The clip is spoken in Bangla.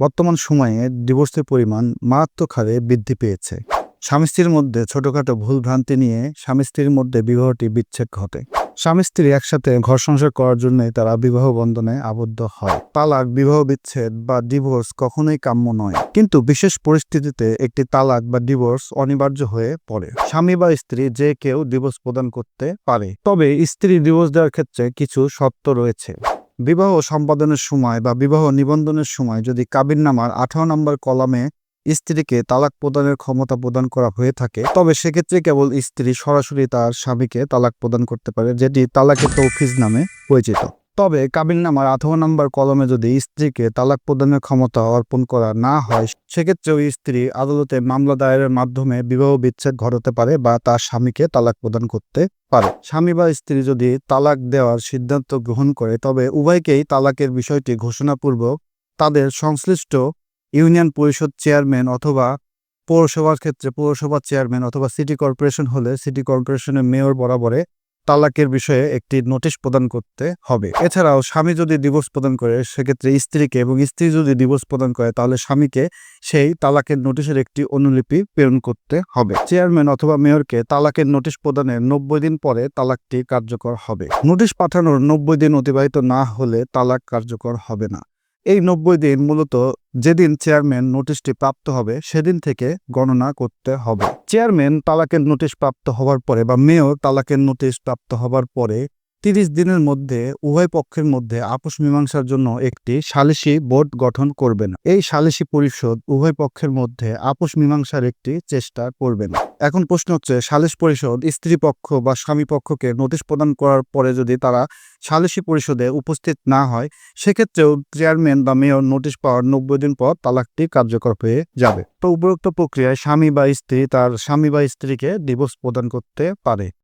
বর্তমান সময়ে ডিভোর্সের পরিমাণ মারাত্মক হারে বৃদ্ধি পেয়েছে। স্বামী স্ত্রীর মধ্যে ছোটখাটো ভুলভ্রান্তি নিয়ে স্বামী স্ত্রীর মধ্যে বিবাহটি বিচ্ছেদ ঘটে। স্বামী স্ত্রী একসাথে ঘর সংসার করার জন্যই তারা বিবাহ বন্ধনে আবদ্ধ হয়। তালাক, বিবাহ বিচ্ছেদ বা ডিভোর্স কখনোই কাম্য নয়। কিন্তু বিশেষ পরিস্থিতিতে একটি তালাক বা ডিভোর্স অনিবার্য হয়ে পড়ে। স্বামী বা স্ত্রী যে কেউ ডিভোর্স প্রদান করতে পারে। তবে স্ত্রী ডিভোর্স দেওয়ার ক্ষেত্রে কিছু শর্ত রয়েছে। বিবাহ সম্পাদনের সময় বা বিবাহ নিবন্ধনের সময় যদি কাবিননামার আঠারো নম্বর কলামে স্ত্রীকে তালাক প্রদানের ক্ষমতা প্রদান করা হয়ে থাকে, তবে সেক্ষেত্রে কেবল স্ত্রী সরাসরি তার স্বামীকে তালাক প্রদান করতে পারে, যেটি তালাকের তৌফিজ নামে পরিচিত। তবে কাবিননামার আঠারো নম্বর কলমে যদি স্ত্রীকে তালাক প্রদানের ক্ষমতা অর্পণ করা না হয় সেক্ষেত্রে ওই স্ত্রী আদালতে মামলা দায়েরের মাধ্যমে বিবাহ বিচ্ছেদ ঘটাতে পারে বা তার স্বামীকে তালাক প্রদান করতে পারে। স্বামী বা স্ত্রী যদি তালাক দেওয়ার সিদ্ধান্ত গ্রহণ করে, তবে উভয়কেই তালাকের বিষয়টি ঘোষণাপূর্বক তাদের সংশ্লিষ্ট ইউনিয়ন পরিষদ চেয়ারম্যান অথবা পৌরসভার ক্ষেত্রে পৌরসভার চেয়ারম্যান অথবা সিটি কর্পোরেশন হলে সিটি কর্পোরেশনের মেয়র বরাবরে তালাকের বিষয়ে একটি নোটিশ প্রদান করতে হবে। এছাড়াও স্বামী যদি ডিভোর্স প্রদান করে, সেক্ষেত্রে স্ত্রীকে এবং স্ত্রী যদি ডিভোর্স প্রদান করে, তাহলে স্বামীকে সেই তালাকের নোটিশের একটি অনুলিপি প্রেরণ করতে হবে। চেয়ারম্যান অথবা মেয়রকে তালাকের নোটিশ প্রদানের নব্বই দিন পরে তালাকটি কার্যকর হবে। নোটিশ পাঠানোর নব্বই দিন অতিবাহিত না হলে তালাক কার্যকর হবে না। এই নব্বই দিন মূলত যেদিন চেয়ারম্যান নোটিশটি প্রাপ্ত হবে, সেদিন থেকে গণনা করতে হবে। চেয়ারম্যান তালাকের নোটিশ প্রাপ্ত হওয়ার পরে বা মেয়র তালাকের নোটিশ প্রাপ্ত হওয়ার পরে তিরিশ দিনের মধ্যে, উভয় পক্ষের মধ্যে আপোষ মীমাংসার জন্য একটি সালিসি বোর্ড গঠন করবেন এই সালিসি পরিষদ উভয় পক্ষের মধ্যে আপোষ মীমাংসার একটি চেষ্টা করবেন এখন প্রশ্ন হচ্ছে, সালিস পরিষদ স্ত্রী পক্ষ বা স্বামী পক্ষকে নোটিশ প্রদান করার পরে যদি তারা সালিসি পরিষদে উপস্থিত না হয়, সেক্ষেত্রেও চেয়ারম্যান বা মেয়র নোটিশ পাওয়ার নব্বই দিন পর তালাকটি কার্যকর হয়ে যাবে। তো উপরোক্ত প্রক্রিয়ায় স্বামী বা স্ত্রী তার স্বামী বা স্ত্রীকে ডিভোর্স প্রদান করতে পারে।